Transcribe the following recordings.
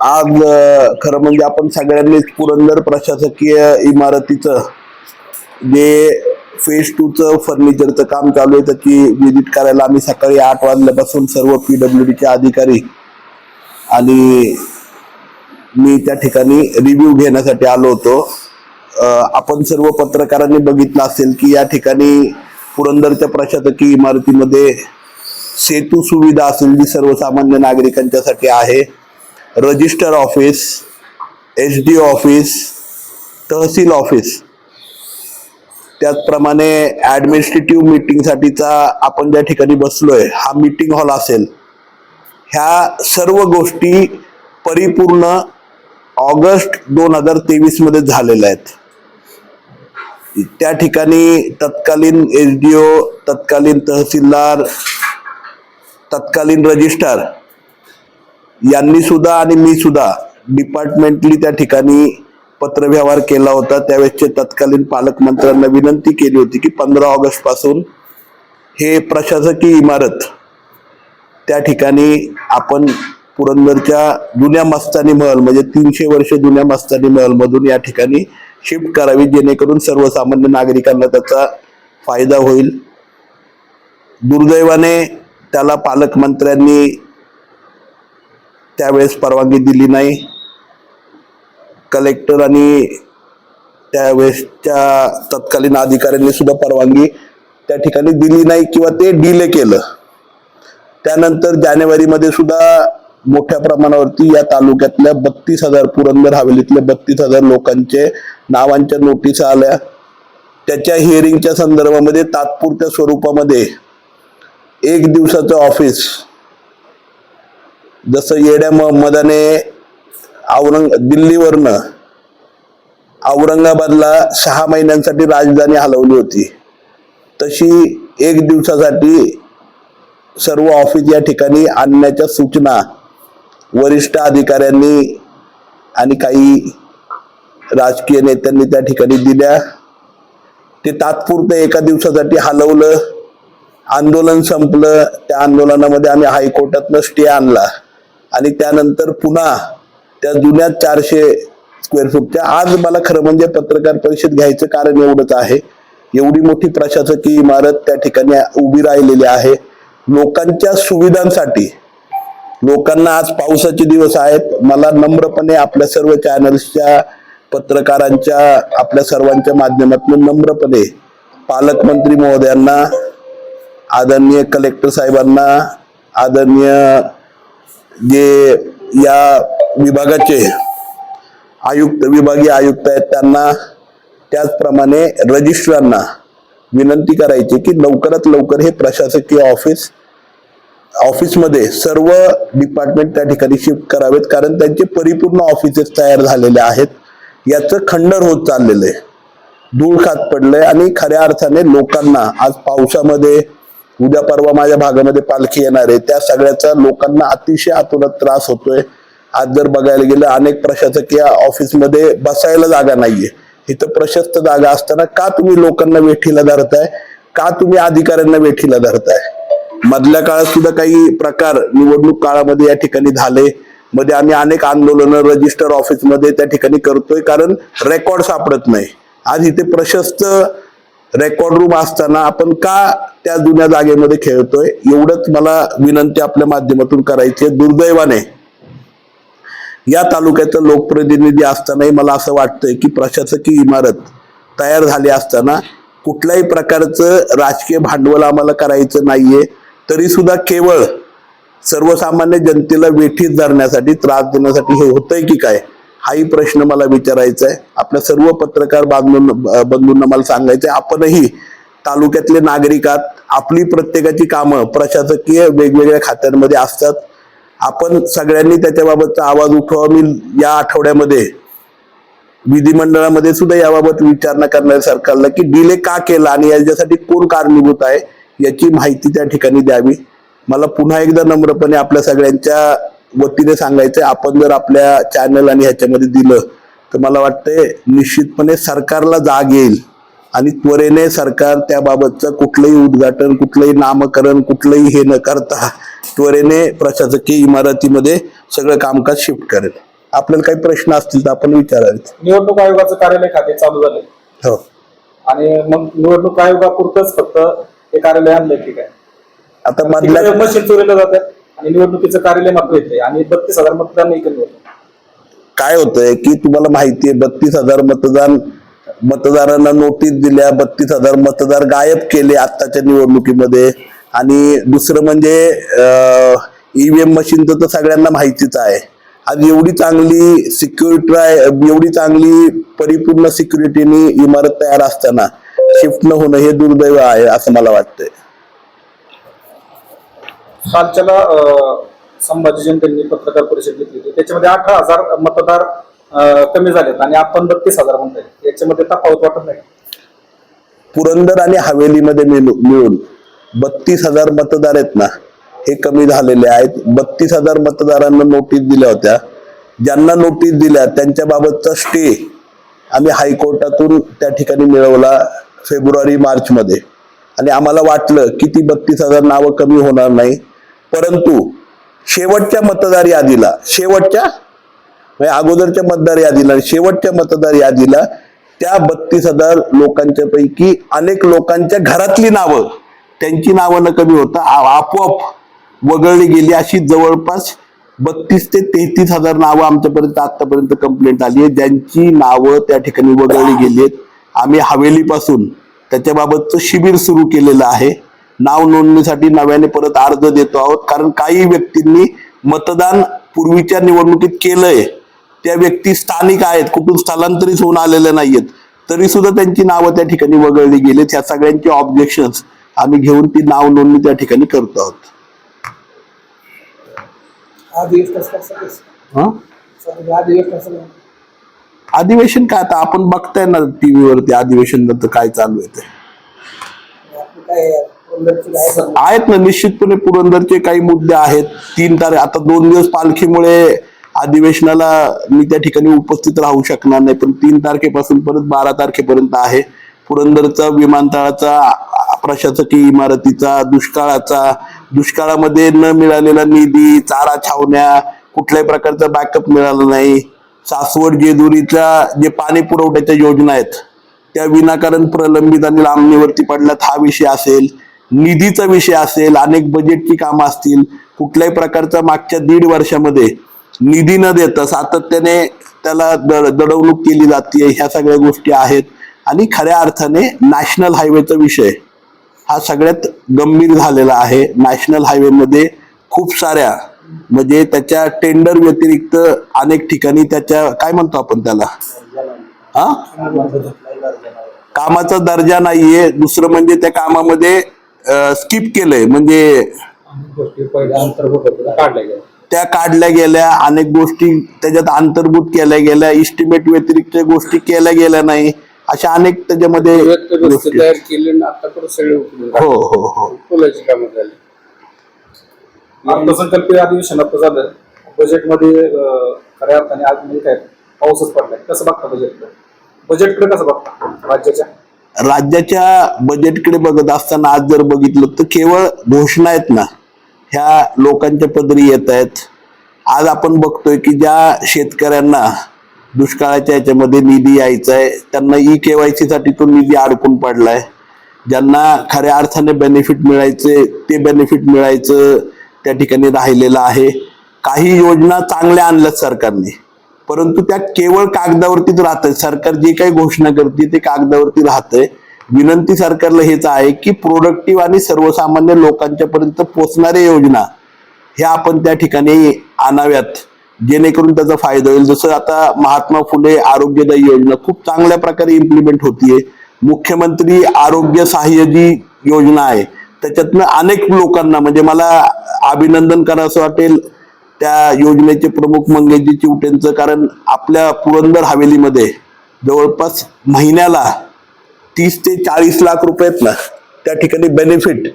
आज खरं म्हणजे आपण सगळ्यांनीच पुरंदर प्रशासकीय इमारतीचं जे फेज टूचं फर्निचरचं काम चालू आहे त्याची व्हिजिट करायला आम्ही सकाळी आठ वाजल्यापासून सर्व पी डब्ल्यू डीचे अधिकारी आणि मी त्या ठिकाणी रिव्ह्यू घेण्यासाठी आलो होतो. आपण सर्व पत्रकारांनी बघितलं असेल की या ठिकाणी पुरंदरच्या प्रशासकीय इमारतीमध्ये सेतू सुविधा असेल जी सर्वसामान्य नागरिकांच्यासाठी आहे. Register office H D office तहसील ऑफिस. त्याचप्रमाणे ॲडमिनिस्ट्रेटिव्ह मीटिंगसाठीचा आपण ज्या ठिकाणी बसलो आहे हा मीटिंग हॉल असेल. ह्या सर्व गोष्टी परिपूर्ण ऑगस्ट दोन हजार तेवीसमध्ये झालेल्या आहेत. त्या ठिकाणी तत्कालीन एस डी ओ तत्कालीन तहसीलदार तत्कालीन रजिस्ट्रार यांनी सुद्धा आणि मी सुद्धा डिपार्टमेंटली त्या ठिकाणी पत्रव्यवहार केला होता. त्यावेळेसचे तत्कालीन पालकमंत्र्यांना विनंती केली होती की पंधरा ऑगस्टपासून हे प्रशासकीय इमारत त्या ठिकाणी आपण पुरंदरच्या जुन्या मस्तानी महल म्हणजे तीनशे वर्ष जुन्या मस्तानी महल मधून या ठिकाणी शिफ्ट करावी जेणेकरून सर्वसामान्य नागरिकांना त्याचा फायदा होईल. दुर्दैवाने त्याला पालकमंत्र्यांनी त्यावेळेस परवानगी दिली नाही. कलेक्टर आणि त्यावेळेसच्या तत्कालीन अधिकाऱ्यांनी सुद्धा परवानगी त्या ठिकाणी दिली नाही किंवा ते डिले केलं. त्यानंतर जानेवारीमध्ये सुद्धा मोठ्या प्रमाणावरती या तालुक्यातल्या बत्तीस हजार पुरंदर हवेलीतल्या बत्तीस हजार लोकांचे नावांच्या नोटीस आल्या. त्याच्या हिअरिंगच्या संदर्भामध्ये तात्पुरत्या स्वरूपामध्ये एक दिवसाचं ऑफिस जसं येड्या मोहम्मदाने औरंग दिल्लीवरनं औरंगाबादला सहा महिन्यांसाठी राजधानी हलवली होती. तशी एक दिवसासाठी सर्व ऑफिस या ठिकाणी आणण्याच्या सूचना वरिष्ठ अधिकाऱ्यांनी आणि काही राजकीय नेत्यांनी त्या ठिकाणी दिल्या. ते तात्पुरतं एका दिवसासाठी हलवलं. आंदोलन संपलं. त्या आंदोलनामध्ये आम्ही हायकोर्टातनं स्टे आणला. आणि त्यानंतर पुन्हा त्या जुन्या चारशे स्क्वेअर फूटच्या आज मला खरं म्हणजे पत्रकार परिषद घ्यायचं कारण एवढंच आहे. एवढी मोठी प्रशासकीय इमारत त्या ठिकाणी उभी राहिलेली आहे. लोकांच्या सुविधांसाठी लोकांना आज पावसाचे दिवस आहेत. मला नम्रपणे आपल्या सर्व चॅनल्सच्या पत्रकारांच्या आपल्या सर्वांच्या माध्यमातून नम्रपणे पालकमंत्री महोदयांना आदरणीय कलेक्टर साहेबांना आदरणीय जे या विभागाचे आयुक्त विभागीय आयुक्त आहेत त्यांना त्याचप्रमाणे रजिस्ट्रांना विनंती करायची की लवकरात लवकर हे प्रशासकीय ऑफिस ऑफिसमध्ये सर्व डिपार्टमेंट त्या ठिकाणी शिफ्ट करावेत कारण त्यांचे परिपूर्ण ऑफिसेस तयार झालेले आहेत. याचं खंडर होत चाललेलं आहे. धूळ खात पडलंय आणि खऱ्या अर्थाने लोकांना आज पावसामध्ये उद्या परवा माझ्या भागामध्ये पालखी येणार आहे. त्या सगळ्याचा लोकांना अतिशय आतुरात त्रास होतोय. आज जर बघायला गेलं अनेक प्रशासकीय ऑफिसमध्ये बसायला जागा नाहीये. इथं प्रशस्त जागा असताना का तुम्ही लोकांना वेठीला धरताय? का तुम्ही अधिकाऱ्यांना वेठीला धरताय? मधल्या काळात सुद्धा काही प्रकार निवडणूक काळामध्ये या ठिकाणी झाले. मध्ये आम्ही अनेक आंदोलन रजिस्टर ऑफिसमध्ये त्या ठिकाणी करतोय कारण रेकॉर्ड सापडत नाही. आज इथे प्रशस्त रेकॉर्ड रूम असताना आपण का त्या जुन्या जागेमध्ये खेळतोय? एवढंच मला विनंती आपल्या माध्यमातून करायची आहे. दुर्दैवाने. या तालुक्याचं लोकप्रतिनिधी असतानाही मला असं वाटतंय की प्रशासकीय इमारत तयार झाली असताना कुठल्याही प्रकारचं राजकीय भांडवल आम्हाला करायचं नाहीये. तरी सुद्धा केवळ सर्वसामान्य जनतेला वेठीत धरण्यासाठी त्रास देण्यासाठी हे होतंय की काय? हाही प्रश्न मला विचारायचा आहे आपल्या सर्व पत्रकार बांधून बंधूंना मला सांगायचं आहे आपणही तालुक्यातले नागरिक आहात. आपली प्रत्येकाची कामं प्रशासकीय वेगवेगळ्या खात्यांमध्ये असतात. आपण सगळ्यांनी त्याच्याबाबतचा आवाज उठवा मी या आठवड्यामध्ये विधिमंडळामध्ये सुद्धा याबाबत विचारणा करणाऱ्या सरकारला की डिले का केला आणि याच्यासाठी कोण कारणीभूत आहे याची माहिती त्या ठिकाणी द्यावी. मला पुन्हा एकदा नम्रपणे आपल्या सगळ्यांच्या वतीने सांगायचंय आपण जर आपल्या चॅनल आणि ह्याच्यामध्ये दिलं तर मला वाटतंय निश्चितपणे सरकारला जाग येईल. आणि त्वरेने सरकार त्याबाबतचं कुठलंही उद्घाटन कुठलंही नामकरण कुठलंही हे न करता त्वरेने प्रशासकीय इमारतीमध्ये सगळं कामकाज शिफ्ट करेल. आपल्याला काही प्रश्न असतील तर आपण विचारावेत निवडणूक आयोगाचं कार्यालय खाते चालू झालंय. हो. आणि मग निवडणूक आयोगापुरतच फक्त हे कार्यालय आणलंय की काय आता मधल्या मशीन चोरीला जातात आणि निवडणुकीचं कार्यालय मात्र येते आणि बत्तीस हजार मतदान एकत्र होतं. काय होतंय की तुम्हाला माहितीये बत्तीस हजार मतदान मतदारांना नोटीस दिल्या बत्तीस हजार मतदार गायब केले आत्ताच्या निवडणुकीमध्ये. आणि दुसरं म्हणजे ईव्हीएम मशीनचं तर सगळ्यांना माहितीच आहे. आज एवढी चांगली सिक्युरिटी एवढी चांगली परिपूर्ण सिक्युरिटीनी इमारत तयार असताना शिफ्ट न होणं हे दुर्दैव आहे असं मला वाटतंय. कालच्याला अं, संभाजी पत्रकार परिषद घेतली होती. त्याच्यामध्ये अठरा हजार मतदार कमी झालेत आणि आपण बत्तीस हजार म्हणताय. याच्यामध्ये तफावत वाटत नाही. पुरंदर आणि हवेलीमध्ये मिळू- मिळून बत्तीस हजार मतदार आहेत ना हे कमी झालेले आहेत. बत्तीस हजार मतदारांना नोटीस दिल्या होत्या. ज्यांना नोटीस दिल्या त्यांच्या बाबतचा स्टे आम्ही हायकोर्टातून त्या ठिकाणी मिळवला फेब्रुवारी मार्चमध्ये. आणि आम्हाला वाटलं की ती बत्तीस हजार नावं कमी होणार नाही. परंतु शेवटच्या मतदार यादीला शेवटच्या म्हणजे अगोदरच्या मतदार यादीला शेवटच्या मतदार यादीला त्या बत्तीस हजार लोकांच्या पैकी अनेक लोकांच्या घरातली नावं त्यांची नावं न कमी होता आपोआप वगळली गेली. अशी जवळपास बत्तीस ते तेहतीस हजार नावं आमच्यापर्यंत आतापर्यंत कंप्लेंट आली आहे ज्यांची नावं त्या ठिकाणी वगळली गेली आहेत. आम्ही हवेलीपासून त्याच्याबाबतचं शिबिर सुरू केलेलं आहे. नाव नोंदणीसाठी नव्याने परत अर्ज देतो आहोत. कारण काही व्यक्तींनी मतदान पूर्वीच्या निवडणुकीत केलंय. त्या व्यक्ती स्थानिक आहेत. कुठून स्थलांतरित होऊन आलेल्या नाहीयेत. तरी सुद्धा त्यांची नावं त्या ठिकाणी वगळली गेली त्या सगळ्यांची ऑब्जेक्शन आम्ही घेऊन ती नाव नोंदणी त्या ठिकाणी करतो आहोत? अधिवेशन काय आता? आपण बघताय ना टीव्हीवरती अधिवेशन काय चालू आहे ते. आहेत ना निश्चितपणे पुरंदरचे काही मुद्दे आहेत. तीन तारीख आता दोन दिवस पालखीमुळे अधिवेशनाला मी त्या ठिकाणी उपस्थित राहू शकणार नाही पण तीन तारखेपासून परत बारा तारखेपर्यंत आहे. पुरंदरचा विमानतळाचा प्रशासकीय इमारतीचा दुष्काळाचा दुष्काळामध्ये न मिळालेला निधी चारा छावण्या कुठल्याही प्रकारचा बॅकअप मिळाला नाही. सासवड जेजुरीच्या जे पाणी पुरवठ्याच्या योजना आहेत त्या विनाकारण प्रलंबित आणि लांबणीवरती पडल्यात हा विषय असेल. निधीचा विषय असेल अनेक बजेटची कामं असतील कुठल्याही प्रकारचा मागच्या दीड वर्षामध्ये निधी न देता सातत्याने त्याला दड दडवणूक केली जाते ह्या सगळ्या गोष्टी आहेत. आणि खऱ्या अर्थाने नॅशनल हायवेचा विषय हा सगळ्यात गंभीर झालेला आहे. नॅशनल हायवेमध्ये खूप साऱ्या म्हणजे त्याच्या टेंडर व्यतिरिक्त अनेक ठिकाणी त्याच्या काय म्हणतो आपण त्याला? हा? कामाचा दर्जा नाहीये. दुसरं म्हणजे त्या कामामध्ये स्किप केलंय. म्हणजे त्या काढल्या गेल्या अनेक गोष्टी त्याच्यात अंतर्भूत केल्या गेल्या इस्टिमेट व्यतिरिक्त गोष्टी केल्या गेल्या नाही अशा अनेक त्याच्यामध्ये तयार केले हो हो हो. पुलाची कामं झाली. अर्थसंकल्पीय अधिवेशन आता झालं. बजेटमध्ये खऱ्या अर्थाने आज म्हणजे काय? पाऊसच पडलाय. कसं बघता बजेटकडे बजेटकडे कसं बघता? राज्याच्या? राज्याच्या बजेटकडे बघत असताना आज जर बघितलं तर केवळ घोषणा आहेत ना ह्या लोकांच्या पदरी येत आहेत. आज आपण बघतोय की ज्या शेतकऱ्यांना दुष्काळाच्या याच्यामध्ये निधी यायचा आहे त्यांना ई केवायसी साठी तो निधी अडकून पडलाय. ज्यांना खऱ्या अर्थाने बेनिफिट मिळायचे ते बेनिफिट मिळायचं त्या ठिकाणी राहिलेलं आहे. काही योजना चांगल्या आणल्यात सरकारने. परंतु त्या केवळ कागदावरतीच राहत सरकार जे काही घोषणा करते ते कागदावरती राहतंय. विनंती सरकारला हेच आहे की प्रोडक्टिव्ह आणि सर्वसामान्य लोकांच्या पर्यंत पोचणाऱ्या योजना ह्या आपण त्या ठिकाणी आणाव्यात. जेणेकरून त्याचा फायदा होईल. जसं आता महात्मा फुले आरोग्यदायी योजना खूप चांगल्या प्रकारे इम्प्लिमेंट होतीये. मुख्यमंत्री आरोग्य सहाय्य जी योजना आहे. त्याच्यातनं अनेक लोकांना म्हणजे मला अभिनंदन करावं वाटेल. त्या योजनेचे प्रमुख मंगेशजी चिवटेंचं कारण आपल्या पुरंदर हवेलीमध्ये जवळपास महिन्याला तीस ते चाळीस लाख रुपये ना त्या ठिकाणी बेनिफिट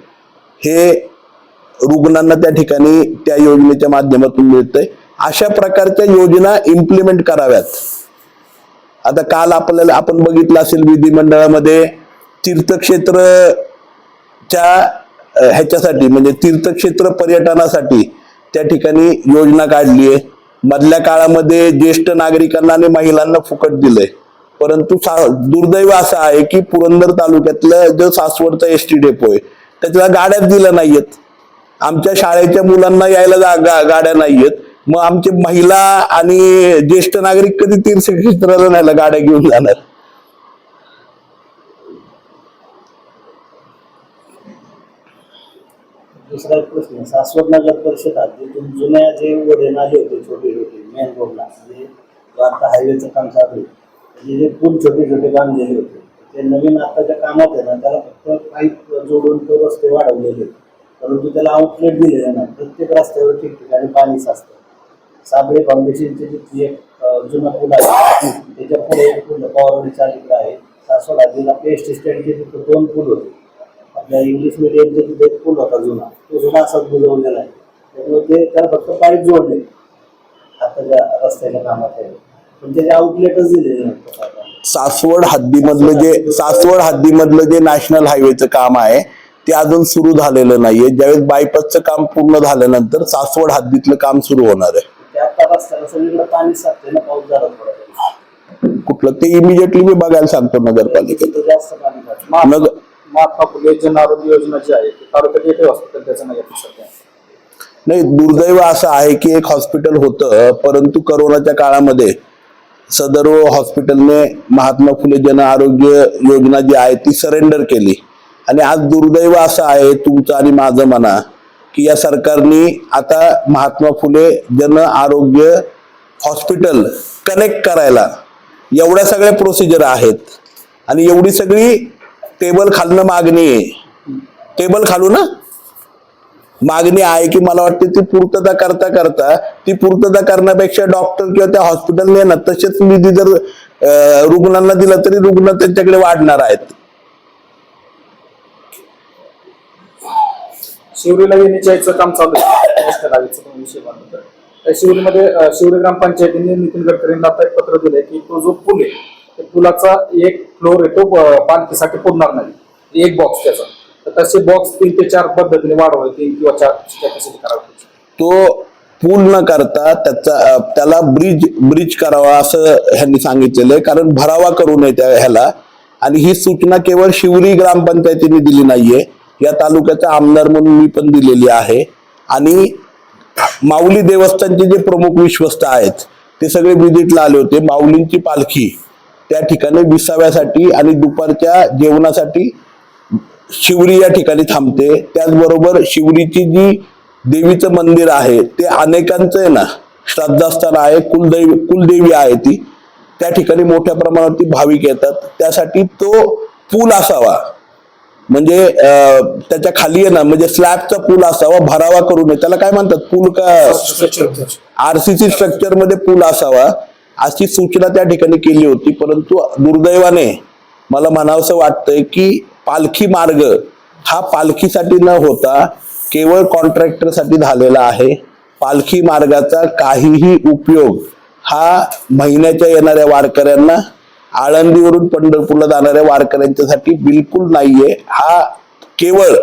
हे रुग्णांना त्या ठिकाणी त्या योजनेच्या माध्यमातून मिळतंय. अशा प्रकारच्या योजना इम्प्लिमेंट कराव्यात. आता काल आपल्याला आपण बघितलं असेल विधिमंडळामध्ये तीर्थक्षेत्रच्या ह्याच्यासाठी म्हणजे तीर्थक्षेत्र पर्यटनासाठी त्या ठिकाणी योजना काढली आहे. मधल्या काळामध्ये ज्येष्ठ नागरिकांना आणि महिलांना फुकट दिलंय. परंतु दुर्दैव असं आहे की पुरंदर तालुक्यातलं जो सासवडचा एस टी डेपो आहे त्याच्या गाड्याच दिल्या नाहीयेत. आमच्या शाळेच्या मुलांना यायला जा- गा- गाड्या नाहीयेत. मग आमचे महिला आणि ज्येष्ठ नागरिक कधी तीर्थक्षेत्राला न्यायला गाड्या घेऊन जाणार? दुसरा एक प्रश्न सासवड नगर परिषद हद्दीतून जुन्या जे वडेन नाले होते छोटे छोटे मेन रोडला म्हणजे जो आता हायवेचं काम चालू आहे जे पूल छोटे छोटे बांधलेले होते ते नवीन आताच्या कामात आहे ना त्याला फक्त पाईप जोडून तो रस्ते वाढवलेले आहेत. परंतु त्याला आउटलेट दिलेले नाही. प्रत्येक रस्त्यावर ठिकठिकाणी पाणी साचतं. साबळे फाउंडेशनचे जिथली एक जुना पूल आहे त्याच्या पुढे एक पूल पवारवाडीच्या अलीकडे आहे. सासवड आधीला पेस्ट स्टँडचे तिथे दोन पूल होते. आपल्या इंग्लिश मिडियमचे तिथे एक पूल होता जुना. तो जुना असाच बुजवलेला आहे. त्यामुळे ते त्याला फक्त पाईप जोडले. आताच्या रस्त्याच्या कामात आहे. पण त्याचे आउटलेटच नाही सासवड हद्दीमधलं जे सासवड हद्दीमधलं जे नॅशनल हायवेचं काम आहे ते अजून सुरू झालेलं नाहीये. ज्यावेळेस बायपासचं काम पूर्ण झाल्यानंतर सासवड हद्दीतलं काम सुरू होणार आहे. आता. कुठलं? ते इमिजिएटली मी बघायला सांगतो नगरपालिकेत. तिथं महात्मा फुले जन आरोग्य योजना जी आहे ती तालुक्यात एकही हॉस्पिटल त्याचं नाही आहे सध्या. नाही दुर्दैव असं आहे की एक हॉस्पिटल होतं परंतु करोनाच्या काळामध्ये सदर हॉस्पिटलने महात्मा फुले जन आरोग्य योजना जी आहे ती सरेंडर केली. आणि आज दुर्दैव असं आहे तुमचं आणि माझं म्हणा की या सरकारने आता महात्मा फुले जन आरोग्य हॉस्पिटल कनेक्ट करायला एवढ्या सगळ्या प्रोसिजर आहेत. आणि एवढी सगळी टेबल खालनं मागणी आहे. टेबल खालू ना मागणी आहे की मला वाटते ती पूर्तता करता करता ती पूर्तता करण्यापेक्षा डॉक्टर किंवा त्या हॉस्पिटलने ना तसेच निधी जर रुग्णांना दिला तरी रुग्ण त्यांच्याकडे वाढणार आहेत. शिवरीला येण्याच्या काम चालू आहे. शिवरीमध्ये शिवरी ग्रामपंचायतीने नितीन गडकरींना आता एक पत्र दिलंय की तो जो पूल आहे फुलाचा पुलाचा एक फ्लोर येतो पालखीसाठी पुरणार नाही. एक बॉक्स त्याचा. तर तसे बॉक्स तीन ते चार पद्धतीने वाढवावे तीन किंवा चार कॅपॅसिटी करावी तो पूल न करता त्याचा त्याला ब्रिज ब्रिज करावा असं ह्यांनी सांगितलेलं आहे. कारण भरावा करू नये त्या ह्याला. आणि ही सूचना केवळ शिवरी ग्रामपंचायतीने दिली नाहीये. या तालुक्याचा आमदार म्हणून मी पण दिलेली आहे. आणि माऊली देवस्थानचे जे प्रमुख विश्वस्त आहेत ते सगळे विजिटला आले होते. माऊलींची पालखी. त्या ठिकाणी विसाव्यासाठी आणि दुपारच्या जेवणासाठी शिवरी या ठिकाणी थांबते. त्याचबरोबर शिवरीची जी देवीचं मंदिर आहे ते अनेकांचं आहे ना श्रद्धास्थान आहे कुलदैवी कुलदेवी आहे ती. त्या ठिकाणी मोठ्या प्रमाणावरती भाविक येतात. त्यासाठी तो पूल असावा. म्हणजे त्याच्याखाली आहे ना म्हणजे स्लॅबचा पूल असावा भरावा करू नये त्याला काय म्हणतात? पूल का आरसीसी स्ट्रक्चरमध्ये पूल असावा. अशी सूचना त्या ठिकाणी केली होती परंतु दुर्दैवाने मला म्हणावंसं वाटतंय की पालखी मार्ग हा पालखीसाठी न होता केवळ कॉन्ट्रॅक्टरसाठी झालेला आहे. पालखी मार्गाचा काहीही उपयोग हा महिन्याच्या येणाऱ्या वारकऱ्यांना आळंदीवरून पंढरपूरला जाणाऱ्या वारकऱ्यांच्यासाठी बिलकुल नाहीये. हा केवळ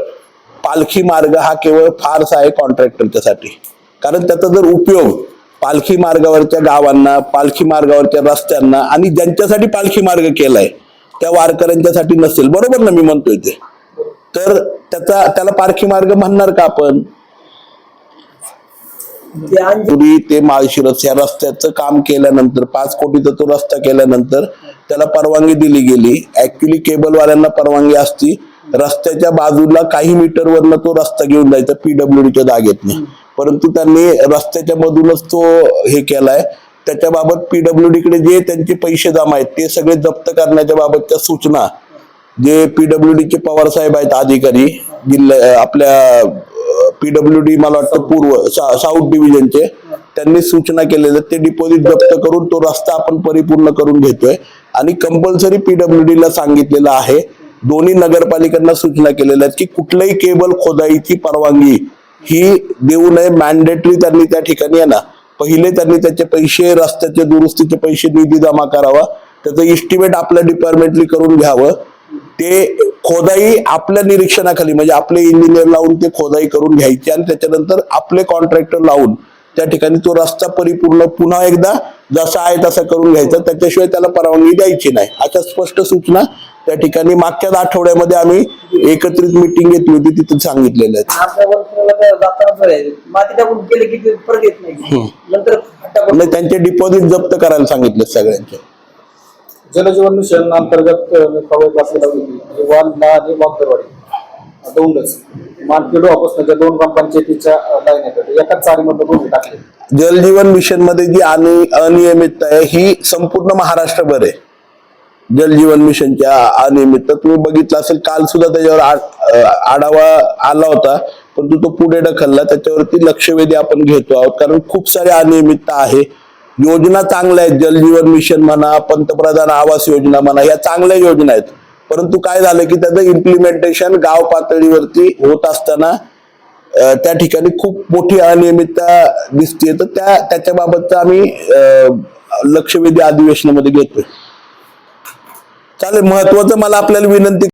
पालखी मार्ग हा केवळ फारसा आहे कॉन्ट्रॅक्टरच्यासाठी. कारण त्याचा जर उपयोग पालखी मार्गावरच्या गावांना पालखी मार्गावरच्या रस्त्यांना आणि ज्यांच्यासाठी पालखी मार्ग केलाय त्या वारकऱ्यांच्यासाठी नसेल. बरोबर ना मी म्हणतोय ते? तर त्याचा त्याला पालखी मार्ग म्हणणार का आपण? ते माळशिरस या रस्त्याचं काम केल्यानंतर पाच कोटीचा तो रस्ता केल्यानंतर त्याला परवानगी दिली गेली. ऍक्च्युली केबलवाल्यांना परवानगी असती. रस्त्याच्या बाजूला काही मीटरवरनं तो रस्ता घेऊन जायचा पीडब्ल्यूडीच्या जागेतने परंतु त्यांनी रस्त्याच्या मधूनच तो हे केलाय. त्याच्याबाबत पीडब्ल्यूडी कडे जे त्यांचे पैसे जमा आहेत ते सगळे जप्त करण्याच्या बाबतच्या सूचना जे पीडब्ल्यूडी चे पवार साहेब आहेत अधिकारी जिल्हा आपल्या पीडब्ल्यू डी मला वाटतं पूर्व सा- साऊथ डिव्हिजनचे त्यांनी सूचना केलेल्या. ते डिपॉझिट जप्त करून तो रस्ता आपण परिपूर्ण करून घेतोय. आणि कंपल्सरी पीडब्ल्यू ला सांगितलेलं आहे दोन्ही नगरपालिकांना सूचना केलेल्या आहेत की कुठल्याही केबल खोदाईची परवानगी ही देऊ नये मॅन्डेटरी त्यांनी त्या ठिकाणी आहे ना पहिले त्यांनी त्याचे पैसे रस्त्याचे दुरुस्तीचे पैसे निधी जमा करावा. त्याचं इस्टिमेट आपल्या डिपार्टमेंटली करून घ्यावं. ते खोदाई आपल्या निरीक्षणाखाली म्हणजे आपले इंजिनियर लावून ते खोदाई करून घ्यायची आणि त्याच्यानंतर आपले कॉन्ट्रॅक्टर लावून त्या ठिकाणी तो रस्ता परिपूर्ण पुन्हा एकदा जसा आहे तसा करून घ्यायचा. त्याच्याशिवाय त्याला परवानगी द्यायची नाही. अशा स्पष्ट सूचना त्या ठिकाणी मागच्याच आठवड्यामध्ये आम्ही एकत्रित मिटिंग घेतली होती तिथे सांगितलेल्या आहेत आपल्या वर्षाला काय जाताना असं आहे. म्हणजे त्यांचे डिपॉझिट जप्त करायला सांगितले सगळ्यांचे. जलजीवन मिशन अंतर्गत होती. म्हणजे दोनच मानखेडू ऑफिसच्या दोन ग्रामपंचायतीच्या अ, लाईन आहेत. एकाच दोन्ही टाकले. जलजीवन मिशनमध्ये जी आणि अनियमितता आहे ही संपूर्ण महाराष्ट्रभर आहे. जलजीवन मिशनच्या अनियमितता तुम्ही बघितलं असेल काल सुद्धा त्याच्यावर आढावा आला होता परंतु तो पुढे ढकलला. त्याच्यावरती लक्षवेधी आपण घेतो आहोत कारण खूप सारे अनियमितता आहे. योजना चांगल्या आहेत जलजीवन मिशन म्हणा पंतप्रधान आवास योजना म्हणा या चांगल्या योजना आहेत. परंतु काय झालं की त्याचं इम्प्लिमेंटेशन गाव पातळीवरती होत असताना त्या ठिकाणी खूप मोठी अनियमितता दिसते तर त्या त्याच्याबाबतचं आम्ही लक्षवेधी अधिवेशनामध्ये घेतोय. चालेल महत्वाचं मला आपल्याला विनंती